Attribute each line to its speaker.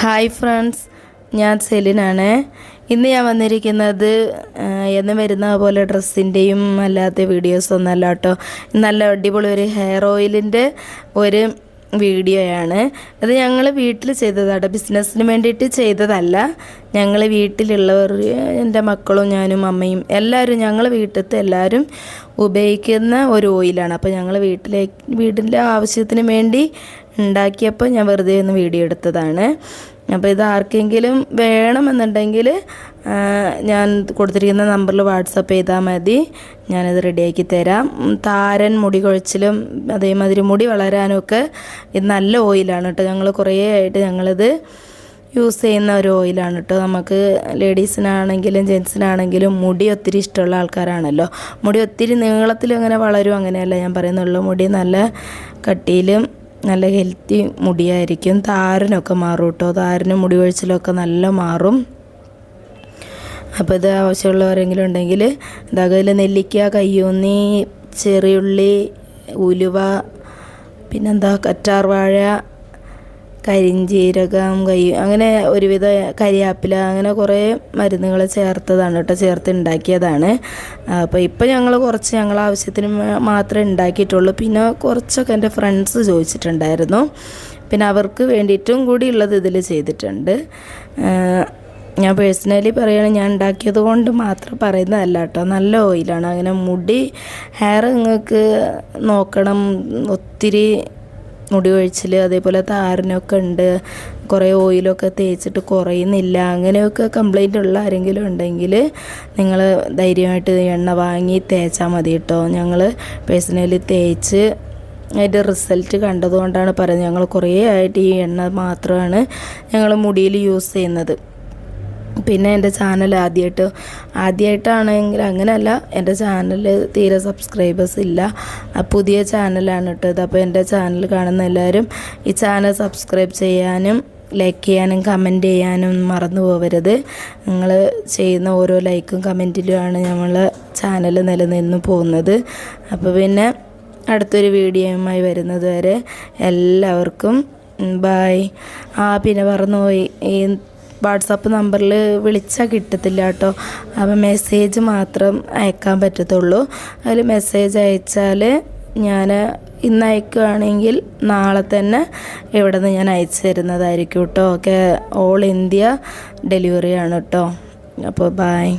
Speaker 1: Hi friends ഞാൻ സെലിനാണ്. ഇന്ന് ഞാൻ വന്നിരിക്കുന്നത് എന്നും വരുന്ന പോലെ ഡ്രസ്സിന്റെയും അല്ലാത്ത വീഡിയോസ് അല്ല കേട്ടോ. നല്ല അടിപൊളി ഒരു ഹെയർ ഓയിലിന്റെ ഒരു വീഡിയോയാണ്. അത് ഞങ്ങൾ വീട്ടിൽ ചെയ്തതാണ് ബിസിനസ്സിന് വേണ്ടിയിട്ട് ചെയ്തതല്ല. ഞങ്ങൾ വീട്ടിലുള്ളവർ എന്റെ മക്കളും ഞാനും അമ്മയും എല്ലാവരും ഞങ്ങൾ വീട്ടിലത്തെ എല്ലാവരും ഉപയോഗിക്കുന്ന ഒരു ഓയിലാണ് അപ്പോൾ ഞങ്ങൾ വീട്ടിലേക്ക് വീടിന്റെ ആവശ്യത്തിന് വേണ്ടി ഉണ്ടാക്കിയപ്പോൾ ഞാൻ വെറുതെ ഒന്ന് വീഡിയോ എടുത്തതാണ്. അപ്പോൾ ഇത് ആർക്കെങ്കിലും വേണമെന്നുണ്ടെങ്കിൽ ഞാൻ കൊടുത്തിരിക്കുന്ന നമ്പറിൽ വാട്സപ്പ് ചെയ്താൽ മതി. ഞാനത് റെഡിയാക്കി തരാം. താരൻ മുടി കൊഴിച്ചിലും അതേമാതിരി മുടി വളരാനും ഒക്കെ ഇത് നല്ല ഓയിലാണ് കേട്ടോ. ഞങ്ങൾ കുറേ ആയിട്ട് ഞങ്ങളിത് യൂസ് ചെയ്യുന്ന ഒരു ഓയിലാണ് കേട്ടോ. നമുക്ക് ലേഡീസിനാണെങ്കിലും ജെൻസിനാണെങ്കിലും മുടി ഒത്തിരി ഇഷ്ടമുള്ള ആൾക്കാരാണല്ലോ. മുടി ഒത്തിരി നീളത്തിലും അങ്ങനെ വളരും അങ്ങനെയല്ല ഞാൻ പറയുന്നുള്ളൂ. മുടി നല്ല കട്ടിയിലും നല്ല ഹെൽത്തി മുടിയായിരിക്കും. താരനൊക്കെ മാറും കേട്ടോ. താരനും മുടി കൊഴിച്ചിലൊക്കെ നല്ല മാറും. അപ്പോൾ ഇത് ആവശ്യമുള്ളവരെങ്കിലും ഉണ്ടെങ്കിൽ ഇതാകതിൽ നെല്ലിക്ക കയ്യൂന്നി ചെറിയുള്ളി ഉലുവ പിന്നെന്താ കറ്റാർവാഴ കരിഞ്ചീരകം കൈ അങ്ങനെ ഒരുവിധ കരിയാപ്പില അങ്ങനെ കുറേ മരുന്നുകൾ ചേർത്തതാണ് കേട്ടോ ചേർത്ത് ഉണ്ടാക്കിയതാണ് അപ്പോൾ ഇപ്പോൾ ഞങ്ങൾ കുറച്ച് ഞങ്ങൾ ആവശ്യത്തിന് മാത്രമേ ഉണ്ടാക്കിയിട്ടുള്ളൂ. പിന്നെ കുറച്ചൊക്കെ എന്റെ ഫ്രണ്ട്സ് ചോദിച്ചിട്ടുണ്ടായിരുന്നു. പിന്നെ അവർക്ക് വേണ്ടിയിട്ടും കൂടി ഉള്ളത് ഇതിൽ ചെയ്തിട്ടുണ്ട്. ഞാൻ പേഴ്സണലി പറയുകയാണ് ഞാൻ ഉണ്ടാക്കിയത് കൊണ്ട് മാത്രം പറയുന്നതല്ല കേട്ടോ. നല്ല ഓയിലാണ്. അങ്ങനെ മുടി ഹെയർ നിങ്ങൾക്ക് നോക്കണം ഒത്തിരി മുടി ഒഴിച്ചിൽ അതേപോലെ താരനൊക്കെ ഉണ്ട് കുറേ ഓയിലൊക്കെ തേച്ചിട്ട് കുറയുന്നില്ല അങ്ങനെയൊക്കെ കംപ്ലൈന്റ് ഉള്ള ആരെങ്കിലും ഉണ്ടെങ്കിൽ നിങ്ങൾ ധൈര്യമായിട്ട് എണ്ണ വാങ്ങി തേച്ചാൽ മതി കേട്ടോ ഞങ്ങൾ പേഴ്സണലി തേച്ച് അതിന്റെ റിസൾട്ട് കണ്ടതുകൊണ്ടാണ് പറയുന്നത്. ഞങ്ങൾ കുറേ ആയിട്ട് ഈ എണ്ണ മാത്രമാണ് ഞങ്ങൾ മുടിയിൽ യൂസ് ചെയ്യുന്നത്. പിന്നെ എന്റെ ചാനൽ ആദ്യമായിട്ട് ആദ്യമായിട്ടാണെങ്കിൽ അങ്ങനെയല്ല എന്റെ ചാനൽ തീരെ സബ്സ്ക്രൈബേഴ്സ് ഇല്ല. പുതിയ ചാനലാണ് ഇട്ടത്. അപ്പോൾ എന്റെ ചാനൽ കാണുന്ന എല്ലാവരും ഈ ചാനൽ സബ്സ്ക്രൈബ് ചെയ്യാനും ലൈക്ക് ചെയ്യാനും കമന്റ് ചെയ്യാനും മറന്നു പോകരുത് നിങ്ങൾ ചെയ്യുന്ന ഓരോ ലൈക്കും കമന്റിലുമാണ് നമ്മൾ ചാനൽ നിലനിന്ന് പോകുന്നത്. അപ്പോൾ പിന്നെ അടുത്തൊരു വീഡിയോയുമായി വരുന്നത് വരെ എല്ലാവർക്കും ബായ് ആ പിന്നെ മറന്നുപോയി. ഈ വാട്സപ്പ് നമ്പറിൽ വിളിച്ചാൽ കിട്ടത്തില്ല കേട്ടോ. അപ്പോൾ മെസ്സേജ് മാത്രം അയക്കാൻ പറ്റത്തുള്ളൂ. അതിൽ മെസ്സേജ് അയച്ചാൽ ഞാൻ ഇന്ന് അയക്കുകയാണെങ്കിൽ നാളെ തന്നെ ഇവിടെ നിന്ന് ഞാൻ അയച്ചു തരുന്നതായിരിക്കും കേട്ടോ. ഓക്കെ ഓൾ ഇന്ത്യ ഡെലിവറി ആണ് കേട്ടോ. അപ്പോൾ ബായ്